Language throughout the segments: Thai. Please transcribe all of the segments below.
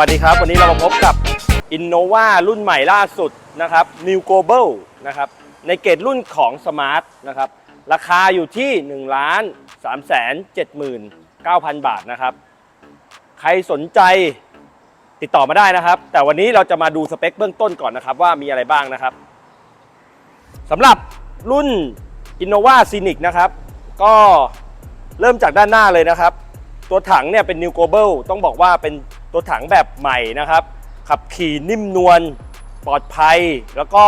วัสดีครับ วันนี้เรามาพบกับ Innova รุ่นใหม่ล่าสุดนะครับ New Global นะครับในเกรดรุ่นของ Smart นะครับราคาอยู่ที่ 1 ล้าน3 7 9 0 0 บาทนะครับ ใครสนใจติดต่อมาได้นะครับ แต่วันนี้เราจะมาดูสเปคเบื้องต้นก่อนนะครับว่ามีอะไรบ้างนะครับสำหรับรุ่น Innova Scenic นะครับ ก็เริ่มจากด้านหน้าเลยนะครับ ตัวถังเนี่ยเป็น New Global ต้องบอกว่าเป็น ตัวถังแบบใหม่นะครับ ขับขี่นิ่มนวลปลอดภัย แล้วก็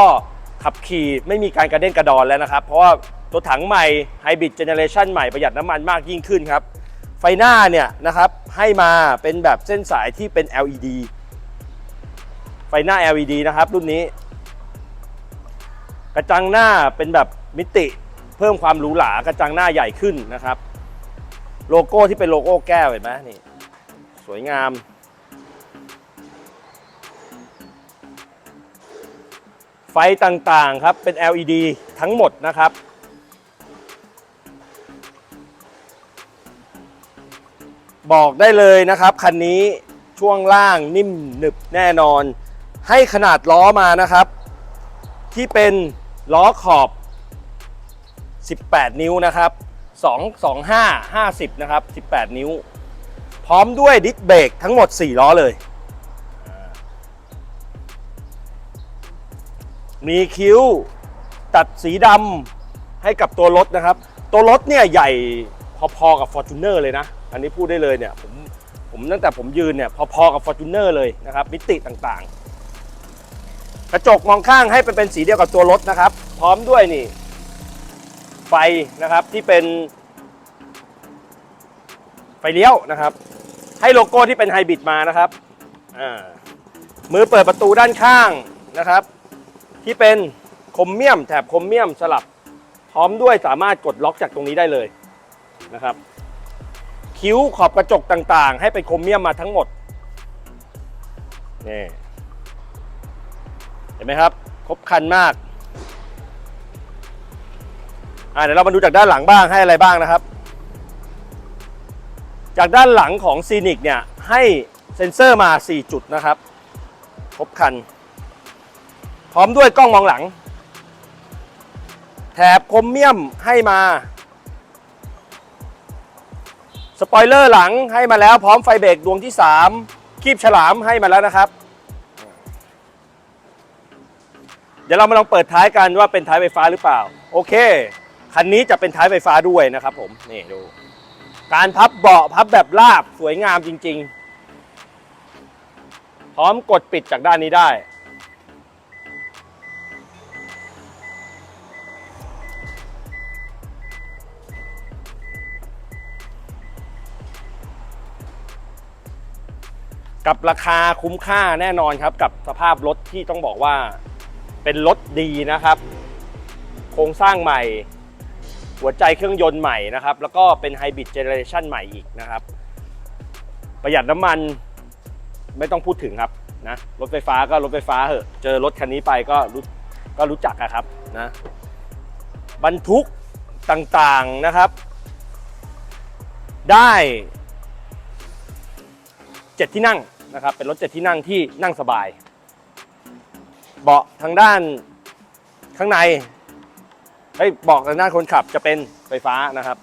ขับขี่ไม่มีการกระเด้นกระดอนแล้วนะครับ เพราะว่าตัวถังใหม่ Hybrid Generation ใหม่ประหยัดน้ำมันมากยิ่งขึ้นครับ ไฟหน้าเนี่ยนะครับให้มาเป็นแบบเส้นสายที่เป็น LED ไฟหน้า LED นะครับ รุ่นนี้ กระจังหน้าเป็นแบบมิติเพิ่มความหรูหรากระจังหน้าใหญ่ขึ้นนะครับ โลโก้ที่เป็นโลโก้แก้วเห็นไหมนี่ สวยงาม ไฟต่างๆครับเป็น LED ทั้งหมดนะครับ บอกได้เลยนะครับ คันนี้ช่วงล่างนิ่มหนึบแน่นอน ให้ขนาดล้อมานะครับ ที่เป็นล้อขอบ 18 นิ้วนะครับ 2 2 5 50 นะครับ 18 นิ้ว พร้อมด้วยดิสเบรกทั้งหมด 4 ล้อเลย มีคิ้ว ตัดสีดำให้กับตัวรถนะครับ ตัวรถเนี่ยใหญ่พอๆกับ Fortuner เลยนะ อันนี้พูดได้เลยเนี่ยผมผมตั้งแต่ผมยืนเนี่ยพอๆกับ Fortuner เลยนะครับ มิติต่างๆ กระจกมองข้างให้เป็นเป็นสีเดียวกับตัวรถนะครับ พร้อมด้วยนี่ ไฟนะครับที่เป็น ไฟเลี้ยวนะครับ ให้โลโก้ที่เป็นไฮบริดมานะครับมือเปิดประตูด้านข้างนะครับ ที่เป็นคมเมียมแถบคมเมียมสลับ พร้อมด้วยสามารถกดล็อกจากตรงนี้ได้เลยนะครับ คิ้วขอบกระจกต่างๆ ให้เป็นคมเมียมมาทั้งหมดนี่เห็นไหมครับ ครบครันมากอ่าเดี๋ยวเรามาดูจากด้านหลังบ้างให้อะไรบ้างนะครับ จากด้านหลังของซีนิกเนี่ยให้เซ็นเซอร์มา 4 จุดนะครับ ครบครัน ร้อมด้วยกล้องมองหลัง แถบคมเมียมให้มา สปอยเลอร์หลังให้มาแล้วพร้อมไฟเบรกดวงที่ 3 คีบฉลามให้มาแล้วนะครับ เดี๋ยวเรามาลองเปิดท้ายกันว่าเป็นท้ายไฟฟ้าหรือเปล่า โอเค คันนี้จะเป็นท้ายไฟฟ้าด้วยนะครับผม นี่ดู การพับเบาะพับแบบราบสวยงามจริง ๆ พร้อมกดปิดจากด้านนี้ได้ กับราคาคุ้มค่าแน่นอนครับ กับสภาพรถที่ต้องบอกว่าเป็นรถดีนะครับ โครงสร้างใหม่ หัวใจเครื่องยนต์ใหม่นะครับ แล้วก็เป็นไฮบริดเจเนอเรชันใหม่อีกนะครับ ประหยัดน้ำมันไม่ต้องพูดถึงครับนะรถไฟฟ้าก็รถไฟฟ้าเหอะเจอรถคันนี้ไปก็รู้ก็รู้จักอะครับนะบรรทุกต่างๆนะครับ ได้เจ็ดที่นั่ง นะครับเป็นรถเจ็ดที่นั่งที่นั่งสบาย เบาะทางด้านข้างในเฮ้ยบอกทางด้านคนขับจะเป็นไฟฟ้านะครับ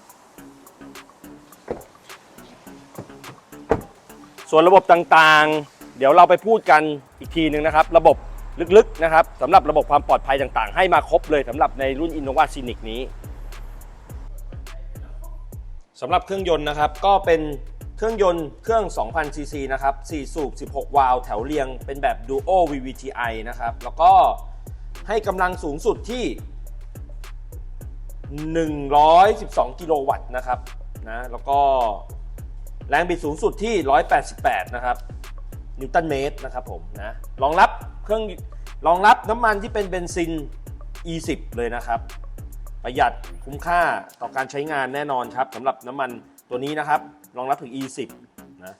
ส่วนระบบต่างๆ เดี๋ยวเราไปพูดกันอีกทีหนึ่งนะครับ ระบบลึกๆนะครับสำหรับระบบความปลอดภัยต่างๆ ให้มาครบเลยสำหรับในรุ่น Innova Scenic นี้สำหรับเครื่องยนต์นะครับก็เป็น เครื่องยนต์เครื่อง 2,000 ซีซีนะครับ 4 สูบ 16 วาล์วแถวเรียง เป็นแบบ Duo VVTi นะครับ แล้วก็ให้กำลังสูงสุดที่ 112 กิโลวัตต์นะครับนะ แล้วก็แรงบิดสูงสุดที่ 188 นะครับ นิวตันเมตรนะครับผมนะ รองรับเครื่องรองรับน้ำมันที่เป็นเบนซิน E10 เลยนะครับ ประหยัดคุ้มค่าต่อการใช้งานแน่นอนครับสำหรับน้ำมันตัวนี้นะครับ รองรับถึง E10 นะ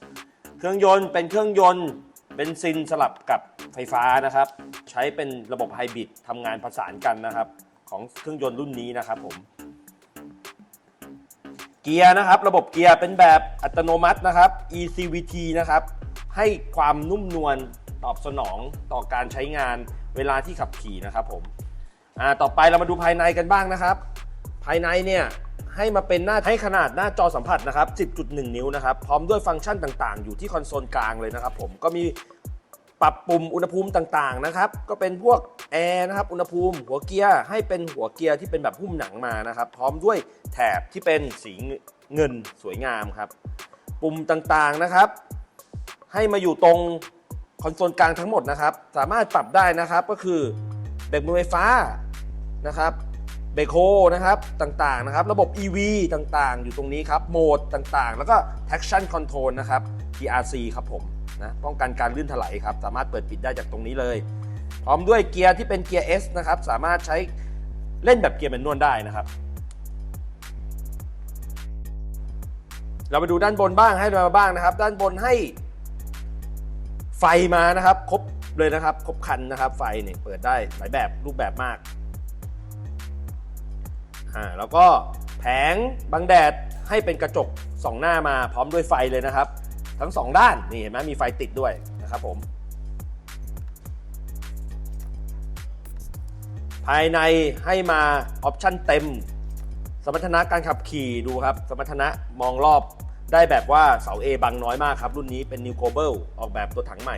เครื่องยนต์เป็นเครื่องยนต์เบนซินสลับกับไฟฟ้านะครับ ใช้เป็นระบบไฮบริดทำงานประสานกันนะครับ ของเครื่องยนต์รุ่นนี้นะครับผมเกียร์นะครับระบบเกียร์เป็นแบบอัตโนมัตินะครับ ECVT นะครับให้ความนุ่มนวลตอบสนองต่อการใช้งานเวลาที่ขับขี่นะครับผมอ่าต่อไปเรามาดูภายในกันบ้างนะครับ ภายในเนี่ย ให้มาเป็นหน้าให้ขนาดหน้าจอสัมผัสนะครับ 10.1 นิ้วนะครับ พร้อมด้วยฟังก์ชันต่างๆ อยู่ที่คอนโซลกลางเลยนะครับผมก็มีปรับปุ่มอุณหภูมิต่างๆนะครับก็เป็นพวกแอร์นะครับอุณหภูมิหัวเกียร์ให้เป็นหัวเกียร์ที่เป็นแบบหุ้มหนังมานะครับพร้อมด้วยแถบที่เป็นสีเงินสวยงามครับ ปุ่มต่างๆนะครับ ให้มาอยู่ตรงคอนโซลกลางทั้งหมดนะครับ สามารถปรับได้นะครับก็คือเบรกมือไฟฟ้านะครับ เบโฮนะครับต่างๆนะครับระบบ EV ต่างๆ อยู่ตรงนี้ครับโหมดต่างๆ แล้วก็ traction control นะครับ TRC ครับผมนะป้องกันการลื่นถลายครับสามารถเปิดปิดได้จากตรงนี้เลย พร้อมด้วยเกียร์ที่เป็นเกียร์ S นะครับสามารถใช้เล่นแบบเกียร์แมนนวลได้นะครับ เราไปดูด้านบนบ้างให้มาบ้างนะครับ ด้านบนให้ไฟมานะครับ ครบเลยนะครับ ครบคันนะครับ ไฟเนี่ยเปิดได้หลายแบบรูปแบบมาก อ่าแล้วก็แผงบังแดดให้เป็นกระจกสองหน้ามาพร้อมด้วยไฟเลยนะครับ ทั้งสองด้านนี่เห็นไหมมีไฟติดด้วยนะครับผม ภายในให้มาออปชั่นเต็ม สมรรถนะการขับขี่ดูครับ สมรรถนะมองรอบได้แบบว่าเสา A บังน้อยมากครับ รุ่นนี้เป็น New Global ออกแบบตัวถังใหม่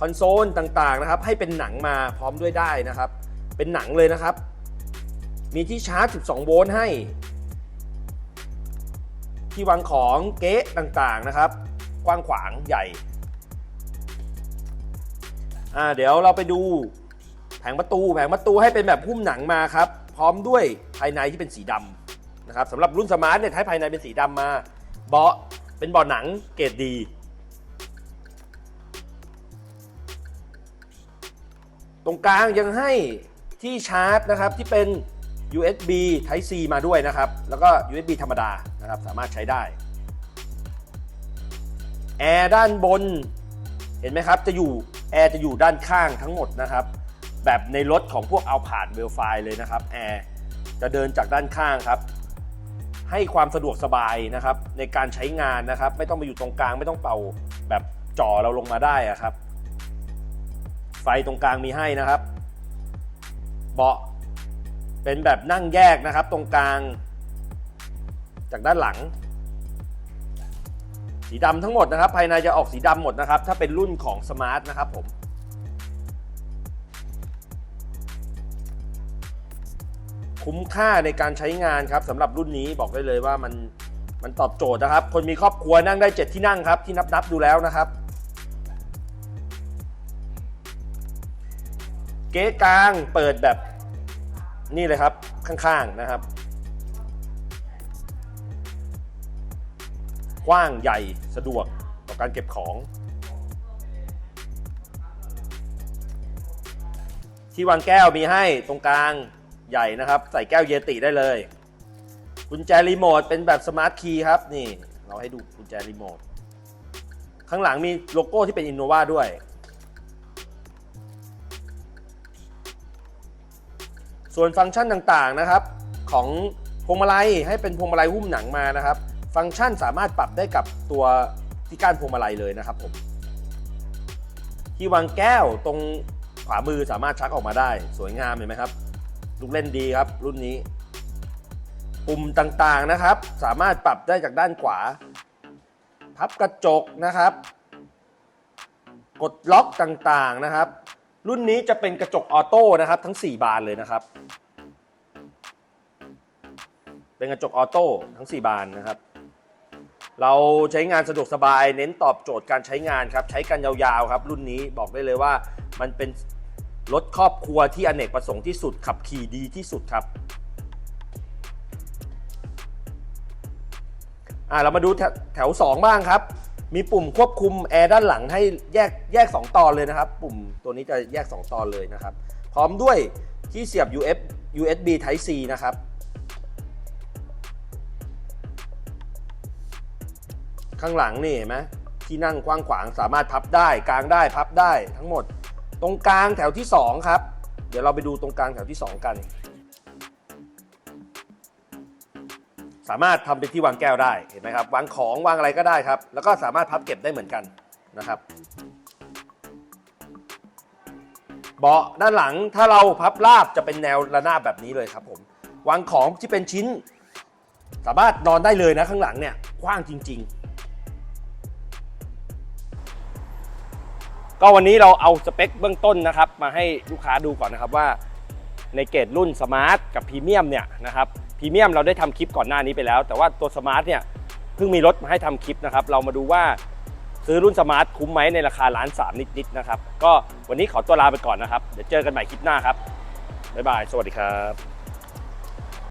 คอนโซลต่างๆนะครับ ให้เป็นหนังมาพร้อมด้วยได้นะครับ เป็นหนังเลยนะครับ มีที่ชาร์จ 12 โวลต์ให้ ที่วางของเก๊ะต่างๆนะครับ กว้างขวางใหญ่ อ่าเดี๋ยวเราไปดูแผงประตู แผงประตูให้เป็นแบบหุ้มหนังมาครับ พร้อมด้วยภายในที่เป็นสีดำนะครับสำหรับรุ่นสมาร์ทเนี่ยให้ภายในเป็นสีดำมา เบาะเป็นเบาะหนังเกรดดีตรงกลางยังให้ที่ชาร์จนะครับที่เป็น USB Type C มาด้วยนะครับ แล้วก็ USB ธรรมดานะครับ สามารถใช้ได้แอร์ด้านบน เห็นไหมครับ จะอยู่แอร์จะอยู่ด้านข้างทั้งหมดนะครับ แบบในรถของพวกเอาผ่านเวลไฟเลยนะครับแอร์จะเดินจากด้านข้างครับ ให้ความสะดวกสบายนะครับ ในการใช้งานนะครับ ไม่ต้องมาอยู่ตรงกลาง ไม่ต้องเป่าแบบจ่อเราลงมาได้ครับ ไฟตรงกลางมีให้นะครับ เบาะ เป็นแบบนั่งแยกนะครับตรงกลาง จากด้านหลัง สีดำทั้งหมดนะครับ ภายในจะออกสีดำหมดนะครับ ถ้าเป็นรุ่นของสมาร์ทนะครับผมคุ้มค่าในการใช้งานครับสำหรับรุ่นนี้บอกได้เลยว่ามันมันตอบโจทย์นะครับ คนมีครอบครัวนั่งได้ 7 ที่นั่งครับ ที่นับนับๆดูแล้วนะครับ เก๊กลางเปิดแบบ นี่เลยครับข้างๆนะครับกว้างใหญ่สะดวกต่อการเก็บของ ที่วางแก้วมีให้ตรงกลางใหญ่นะครับ ใส่แก้วเยติได้เลยกุญแจรีโมทเป็นแบบสมาร์ทคีย์ครับนี่ เราให้ดูกุญแจรีโมทข้างหลังมีโลโก้ที่เป็นอินโนวาด้วย ส่วนฟังก์ชันต่างๆนะครับ ของพวงมาลัยให้เป็นพวงมาลัยหุ้มหนังมานะครับ ฟังก์ชันสามารถปรับได้กับตัวที่ก้านพวงมาลัยเลยนะครับผมที่วางแก้วตรงขวามือสามารถชักออกมาได้ สวยงามเห็นไหมครับลูกเล่นดีครับ รุ่นนี้ ปุ่มต่างๆนะครับ สามารถปรับได้จากด้านขวา พับกระจกนะครับ กดล็อกต่างๆนะครับ รุ่นนี้จะเป็นกระจกออโต้นะครับ ทั้ง 4 บานเลยนะครับ เป็นกระจกออโต้ทั้ง 4 บานนะครับ เราใช้งานสะดวกสบาย เน้นตอบโจทย์การใช้งานครับ ใช้กันยาวๆครับ รุ่นนี้บอกได้เลยว่ามันเป็นรถครอบครัวที่อเนกประสงค์ที่สุดขับขี่ดีที่สุดครับอ่าเรามาดูแถวแถว2บ้างครับ มีปุ่มควบคุมแอร์ด้านหลังให้แยกแยก 2 ตอนเลยนะครับ ปุ่มตัวนี้จะแยก 2 ตอนเลยนะครับ พร้อมด้วยที่เสียบ UF USB Type C นะครับ ข้างหลังนี่เห็นไหมที่นั่งกว้างขวางสามารถพับได้กางได้พับได้ทั้งหมด ตรงกลางแถวที่ 2 ครับ เดี๋ยวเราไปดูตรงกลางแถวที่ 2 กัน สามารถทำเป็นที่วางแก้วได้เห็นไหมครับวางของวางอะไรก็ได้ครับ แล้วก็สามารถพับเก็บได้เหมือนกันนะครับ เบาะด้านหลังถ้าเราพับราบจะเป็นแนวระนาบแบบนี้เลยครับผมวางของที่เป็นชิ้น สามารถนอนได้เลยนะข้างหลังเนี่ยกว้างจริง ๆก็วันนี้เราเอาสเปคเบื้องต้นนะครับ มาให้ลูกค้าดูก่อนนะครับว่าในเกรดรุ่นสมาร์ทกับพรีเมียมเนี่ยนะครับ พรีเมียมเราได้ทำคลิปก่อนหน้านี้ไปแล้ว แต่ว่าตัวสมาร์ทเนี่ยเพิ่งมีรถมาให้ทำคลิปนะครับ เรามาดูว่าซื้อรุ่นสมาร์ทคุ้มไหมในราคาล้านสามนิดๆนะครับ ก็วันนี้ขอตัวลาไปก่อนนะครับ เดี๋ยวเจอกันใหม่คลิปหน้าครับบ๊ายบาย สวัสดีครับ